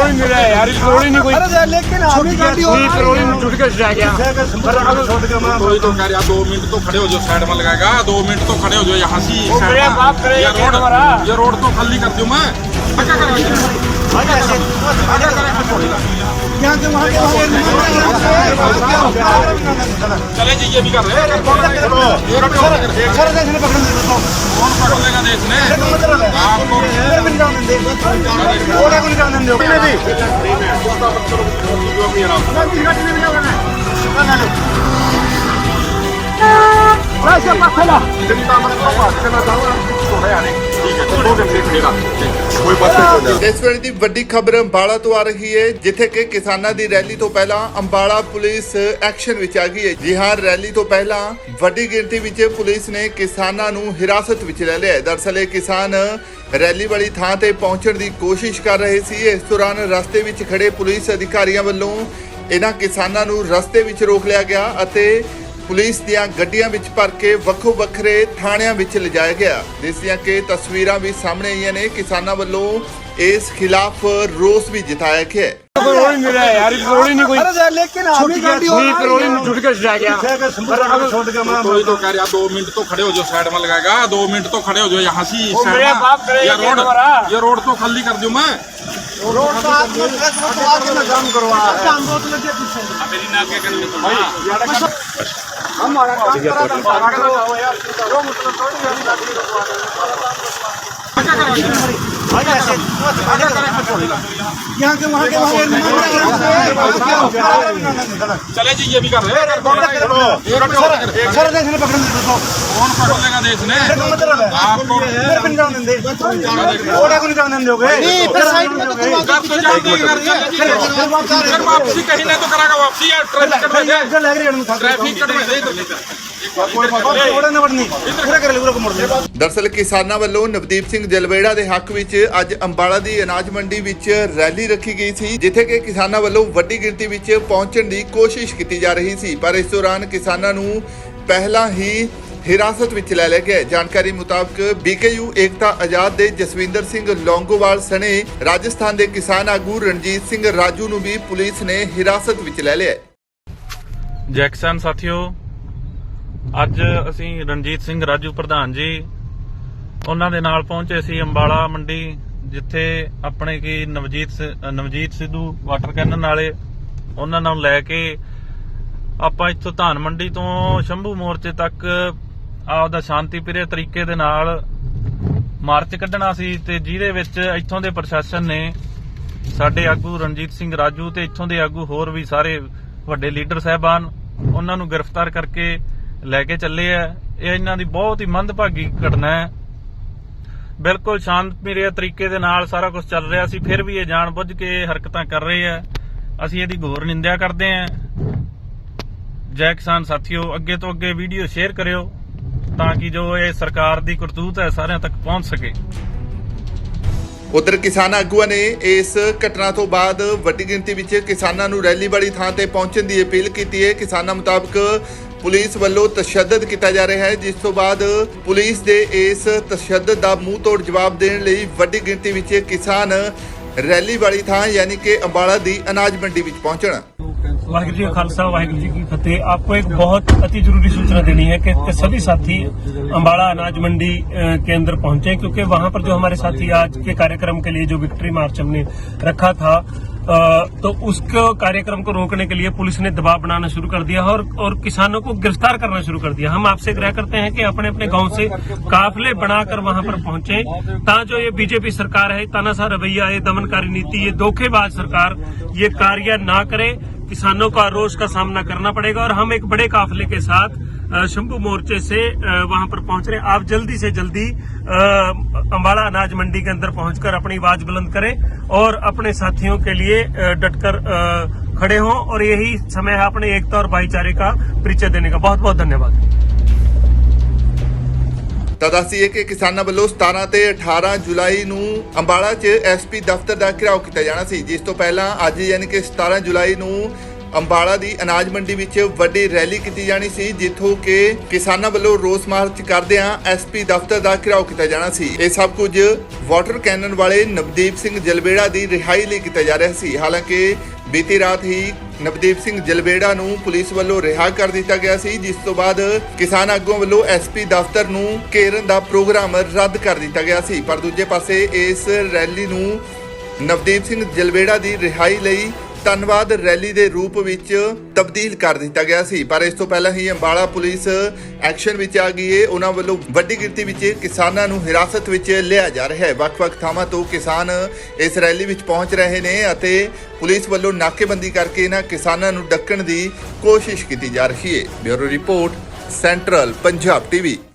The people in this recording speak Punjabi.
पेट्रोल ही मिला है यार ये पेट्रोल ही नहीं कोई अरे लेकिन अभी गाड़ी कोई पेट्रोल ही नहीं छूट के रह गया कोई तो कह रहा दो मिनट तो खड़े हो जाओ साइड में लगाएगा दो मिनट तो खड़े हो जाओ यहाँ से वो साइड मेरे में। बाप करे, ये ये रोड हमारा। ये रोड तो खाली कर दूं मैं धक्का करा के। धक्का करा के छोड़ देगा। यहाँ के वहाँ के वहाँ चले जी ये भी कर रहे हैं एक मिनट और कर। सर देखने पकड़ दे दो कौन पकड़ लेगा देश ने आपको ਘੋੜੇ ਆਣੇ ਠੀਕ ਹੈ ਤੇ ਦੋ ਘੰਟੇ ਖੜੇਗਾ ਕੋਈ ਪਾਸੇ ਨਹੀਂ ਜਾਂਦਾ ਇਸ ਵੇਲੇ ਦੀ ਵੱਡੀ ਖਬਰ ਅੰਬਾਲਾ ਤੋਂ ਆ ਰਹੀ ਹੈ ਜਿੱਥੇ ਰੈਲੀ ਪੁਲਿਸ ਨੇ ਕਿਸਾਨਾਂ ਨੂੰ ਹਿਰਾਸਤ ਵਿੱਚ ਲੈ ਲਿਆ ਹੈ। ਇਹ ਕਿਸਾਨ ਰੈਲੀ ਵਾਲੀ ਥਾਂ ਤੇ ਪਹੁੰਚਣ ਦੀ ਕੋਸ਼ਿਸ਼ ਕਰ ਰਹੇ ਸੀ। ਇਸ ਦੌਰਾਨ ਰਸਤੇ ਵਿੱਚ ਖੜੇ ਪੁਲਿਸ ਅਧਿਕਾਰੀਆਂ ਵੱਲੋਂ ਇਹਨਾਂ ਕਿਸਾਨਾਂ ਨੂੰ ਰਸਤੇ ਵਿੱਚ ਰੋਕ ਲਿਆ ਗਿਆ ਅਤੇ ਪੁਲਿਸ ਦੀਆਂ ਗੱਡੀਆਂ ਵਿੱਚ ਭਰ ਕੇ ਵੱਖੋ ਵੱਖਰੇ ਥਾਣਿਆਂ ਵਿੱਚ ਲਿਜਾਇਆ ਗਿਆ ਜਿਸ ਦੀਆਂ ਕਿ ਤਸਵੀਰਾਂ ਵੀ ਸਾਹਮਣੇ ਆਈਆਂ ਨੇ ਕਿਸਾਨਾਂ ਵੱਲੋਂ ਇਸ ਖਿਲਾਫ ਰੋਸ ਵੀ ਜਤਾਇਆ ਗਿਆ ਹੈ पेट्रोल ही मिला है यार ये पेट्रोल ही नहीं कोई अरे लेकिन अभी गाड़ी कोई पेट्रोल ही नहीं छूट के रह गया कोई तो कह रहा दो मिनट तो खड़े हो जाओ साइड में लगाएगा दो मिनट तो खड़े हो जाओ यहाँ से वो साइड मेरे में। बाप करे, ये ये रोड हमारा। ये रोड तो खाली कर दूं मैं रोड का आज में तो आज में काम करवा काम बहुत लगे पीछे हमारा काम करा था सारा करो यार वो मतलब थोड़ी धक्का करा के। धक्का करा के छोड़ देगा। यहाँ के वहाँ के वहाँ चले जी ये भी कर रहे हैं एक मिनट और कर। सर देखने पकड़ दे दो कौन पकड़ लेगा देश ने आपको मेरे बिन जाने दे ओड़ा को निकाल दे दोगे आप तो जानते हैं घर चले जी फिर वापसी कहीं नहीं तो करागा वापसी यार ट्रैफिक कट में दे ट्रैफिक कट में ਦਰਸਲ ਕਿਸਾਨਾਂ ਵੱਲੋਂ ਨਵਦੀਪ ਸਿੰਘ ਜਲਵੇੜਾ ਦੇ ਹੱਕ ਵਿੱਚ ਅੱਜ ਅੰਬਾਲਾ ਦੀ ਅਨਾਜ ਮੰਡੀ ਵਿੱਚ ਰੈਲੀ ਰੱਖੀ ਗਈ ਸੀ ਜਿੱਥੇ ਕਿ ਕਿਸਾਨਾਂ ਵੱਲੋਂ ਵੱਡੀ ਗਿਣਤੀ ਵਿੱਚ ਪਹੁੰਚਣ ਦੀ ਕੋਸ਼ਿਸ਼ ਕੀਤੀ ਜਾ ਰਹੀ ਸੀ। ਪਰ ਇਸ ਦੌਰਾਨ ਕਿਸਾਨਾਂ ਨੂੰ ਪਹਿਲਾਂ ਹੀ ਹਿਰਾਸਤ ਵਿੱਚ ਲੈ ਲਿਆ ਗਿਆ ਜਾਣਕਾਰੀ ਮੁਤਾਬਕ ਬੀਕੇਯੂ ਏਕਤਾ ਆਜ਼ਾਦ ਦੇ ਜਸਵਿੰਦਰ ਸਿੰਘ ਲੌਂਗੋਵਾਲ ਸਣੇ ਰਾਜਸਥਾਨ ਦੇ ਕਿਸਾਨ ਆਗੂ ਰਣਜੀਤ ਸਿੰਘ ਰਾਜੂ ਨੂੰ ਵੀ ਪੁਲਿਸ ਨੇ ਹਿਰਾਸਤ ਵਿੱਚ ਲੈ ਲਿਆ ਜੈਕਸਨ ਸਾਥੀਓ ਅੱਜ ਅਸੀਂ ਰਣਜੀਤ ਸਿੰਘ ਰਾਜੂ ਪ੍ਰਧਾਨ ਜੀ, ਉਹਨਾਂ ਦੇ ਨਾਲ ਪਹੁੰਚੇ ਸੀ ਅੰਬਾਲਾ ਮੰਡੀ, ਜਿੱਥੇ ਆਪਣੇ ਕੀ ਨਵਜੀਤ ਸਿ- ਨਵਜੀਤ ਸਿੱਧੂ ਵਾਟਰ ਕੈਨਨ ਵਾਲੇ, ਉਹਨਾਂ ਨਾਲ ਲੈ ਕੇ ਆਪਾਂ ਇੱਥੋਂ ਧਾਨ ਮੰਡੀ ਤੋਂ ਸ਼ੰਭੂ ਮੋਰਚੇ ਤੱਕ ਆਪਦਾ ਸ਼ਾਂਤੀ ਪ੍ਰਿਯ ਤਰੀਕੇ ਦੇ ਨਾਲ ਮਾਰਚ ਕੱਢਣਾ ਸੀ ਤੇ ਜਿਹਦੇ ਵਿੱਚ ਇੱਥੋਂ ਦੇ ਪ੍ਰਸ਼ਾਸਨ ਨੇ ਸਾਡੇ ਆਗੂ ਰਣਜੀਤ ਸਿੰਘ ਰਾਜੂ ਤੇ ਇੱਥੋਂ ਦੇ ਆਗੂ ਹੋਰ ਵੀ ਸਾਰੇ ਵੱਡੇ ਲੀਡਰ ਸਾਹਿਬਾਨ, ਉਹਨਾਂ ਨੂੰ ਗ੍ਰਿਫਤਾਰ ਕਰਕੇ ਲੈ ਕੇ ਚੱਲੇ ਆ। ਇਹ ਇਹਨਾਂ ਦੀ ਬਹੁਤ ਹੀ ਮੰਦਭਾਗੀ ਘਟਨਾ ਹੈ। ਬਿਲਕੁਲ ਸ਼ਾਂਤਮਈ ਤਰੀਕੇ ਦੇ ਨਾਲ ਸਾਰਾ ਕੁਝ ਚੱਲ ਰਿਹਾ ਸੀ, ਫਿਰ ਵੀ ਇਹ ਜਾਣਬੁੱਝ ਕੇ ਹਰਕਤਾਂ ਕਰ ਰਹੇ ਆ। ਅਸੀਂ ਇਹਦੀ ਘੋਰ ਨਿੰਦਿਆ ਕਰਦੇ ਆ। ਜੈ ਕਿਸਾਨ ਸਾਥੀਓ, ਅੱਗੇ ਤੋਂ ਅੱਗੇ ਵੀਡੀਓ ਸ਼ੇਅਰ ਕਰਿਓ ਤਾਂ ਕਿ ਜੋ ਇਹ ਸਰਕਾਰ ਦੀ ਕਰਤੂਤ ਹੈ, ਸਾਰਿਆਂ ਤੱਕ ਪਹੁੰਚ ਸਕੇ। ਉਧਰ ਕਿਸਾਨ ਆਗੂਆਂ ਨੇ ਇਸ ਘਟਨਾ ਤੋਂ ਬਾਅਦ ਵੱਡੀ ਗਿਣਤੀ ਵਿੱਚ ਕਿਸਾਨਾਂ ਨੂੰ ਰੈਲੀ ਵਾਲੀ ਥਾਂ ਤੇ ਪਹੁੰਚਣ ਦੀ ਅਪੀਲ ਕੀਤੀ ਹੈ। ਕਿਸਾਨਾਂ ਮੁਤਾਬਕ ਪੁਲਿਸ ਵੱਲੋਂ ਤਸ਼ੱਦਦ ਕੀਤਾ ਜਾ ਰਿਹਾ ਹੈ ਜਿਸ ਤੋਂ ਬਾਅਦ ਪੁਲਿਸ ਦੇ ਇਸ ਤਸ਼ੱਦਦ ਦਾ ਮੂੰਹ ਤੋੜ ਜਵਾਬ ਦੇਣ ਲਈ ਵੱਡੀ ਗਿਣਤੀ ਵਿੱਚ ਕਿਸਾਨ ਰੈਲੀ ਵਾਲੀ ਥਾਂ ਯਾਨੀ ਕਿ ਅੰਬਾਲਾ ਦੀ ਅਨਾਜ ਮੰਡੀ ਵਿੱਚ ਪਹੁੰਚਣ वाहिगुरु जी का खालसा वाहिगुरु जी की फतेह आपको एक बहुत अति जरूरी सूचना देनी है कि कि सभी साथी अंबाड़ा अनाज मंडी अ, के अंदर पहुंचे क्योंकि वहां पर जो हमारे साथी आज के कार्यक्रम के लिए जो विक्ट्री मार्च हमने रखा था अ, तो उसको कार्यक्रम को रोकने के लिए पुलिस ने दबाव बनाना शुरू कर दिया और और किसानों को गिरफ़्तार करना शुरू कर दिया। हम आपसे ग्रह करते हैं कि अपने अपने गाँव से काफिले बनाकर वहाँ पर पहुँचे ता जो ये बीजेपी सरकार है, तानाशाह रवैया ये दमनकारी नीति, ये धोखेबाज सरकार, ये कार्य ना करे। किसानों का रोष का सामना करना पड़ेगा और हम एक बड़े काफिले के साथ शंभू मोर्चे से अ, वहां पर पहुंच रहे हैं आप जल्दी से जल्दी अ, अंबाला अनाज मंडी के अंदर पहुंचकर अपनी आवाज बुलंद करें और अपने साथियों के लिए अ, डटकर अ, खड़े हों और यही समय है अपने एकता और भाईचारे का परिचय देने का बहुत बहुत धन्यवाद ਤਾਂ ਦੱਸੀਏ ਕਿ ਕਿਸਾਨਾਂ ਵੱਲੋਂ 17 ਤੇ 18 ਜੁਲਾਈ ਨੂੰ ਅੰਬਾਲਾ 'ਚ ਐਸਪੀ ਦਫ਼ਤਰ ਦਾ ਘਿਰਾਓ ਕੀਤਾ ਜਾਣਾ ਸੀ ਜਿਸ ਤੋਂ ਪਹਿਲਾਂ ਅੱਜ ਯਾਨੀ ਕਿ 17 ਜੁਲਾਈ ਨੂੰ ਅੰਬਾਲਾ ਦੀ ਅਨਾਜ ਮੰਡੀ ਵਿੱਚ ਵੱਡੀ ਰੈਲੀ ਕੀਤੀ ਜਾਣੀ ਸੀ, ਜਿੱਥੋਂ ਕਿ ਕਿਸਾਨਾਂ ਵੱਲੋਂ ਰੋਸ ਮਾਰਚ ਕਰਦਿਆਂ ਐਸਪੀ ਦਫ਼ਤਰ ਦਾ ਘਿਰਾਓ ਕੀਤਾ ਜਾਣਾ ਸੀ। ਇਹ ਸਭ ਕੁਝ ਵਾਟਰ ਕੈਨਨ ਵਾਲੇ ਨਵਦੀਪ ਸਿੰਘ ਜਲਬੇੜਾ ਦੀ ਰਿਹਾਈ ਲਈ ਕੀਤਾ ਜਾ ਰਿਹਾ ਸੀ। ਹਾਲਾਂਕਿ ਬੀਤੀ ਰਾਤ ਹੀ ਨਵਦੀਪ ਸਿੰਘ ਜਲਬੇੜਾ ਨੂੰ ਪੁਲਿਸ ਵੱਲੋਂ ਰਿਹਾ ਕਰ ਦਿੱਤਾ ਗਿਆ ਸੀ, ਜਿਸ ਤੋਂ ਬਾਅਦ ਕਿਸਾਨ ਆਗੂਆਂ ਵੱਲੋਂ ਐਸਪੀ ਦਫ਼ਤਰ ਨੂੰ ਘੇਰਨ ਦਾ ਪ੍ਰੋਗਰਾਮ ਰੱਦ ਕਰ ਦਿੱਤਾ ਗਿਆ ਸੀ। ਪਰ ਦੂਜੇ ਪਾਸੇ ਇਸ ਰੈਲੀ ਨੂੰ ਨਵਦੀਪ ਸਿੰਘ ਜਲਬੇੜਾ ਦੀ ਰਿਹਾਈ ਲਈ ਧੰਨਵਾਦ ਰੈਲੀ ਦੇ ਰੂਪ ਵਿੱਚ ਤਬਦੀਲ ਕਰ ਦਿੱਤਾ ਗਿਆ ਸੀ। ਪਰ ਇਸ ਤੋਂ ਪਹਿਲਾਂ ਹੀ ਅੰਬਾਲਾ ਪੁਲਿਸ ਐਕਸ਼ਨ ਵਿੱਚ ਆ ਗਈ ਹੈ ਉਹਨਾਂ ਵੱਲੋਂ ਵੱਡੀ ਗਿਣਤੀ ਵਿੱਚ ਕਿਸਾਨਾਂ ਨੂੰ ਹਿਰਾਸਤ ਵਿੱਚ ਲਿਆ ਜਾ ਰਿਹਾ ਹੈ। ਵੱਖ-ਵੱਖ ਥਾਵਾਂ ਤੋਂ ਕਿਸਾਨ ਇਸ ਰੈਲੀ ਵਿੱਚ ਪਹੁੰਚ ਰਹੇ ਨੇ ਅਤੇ ਪੁਲਿਸ ਵੱਲੋਂ ਨਾਕੇਬੰਦੀ ਕਰਕੇ ਇਹਨਾਂ ਕਿਸਾਨਾਂ ਨੂੰ ਡੱਕਣ ਦੀ ਕੋਸ਼ਿਸ਼ ਕੀਤੀ ਜਾ ਰਹੀ ਹੈ bureau report, central Punjab TV.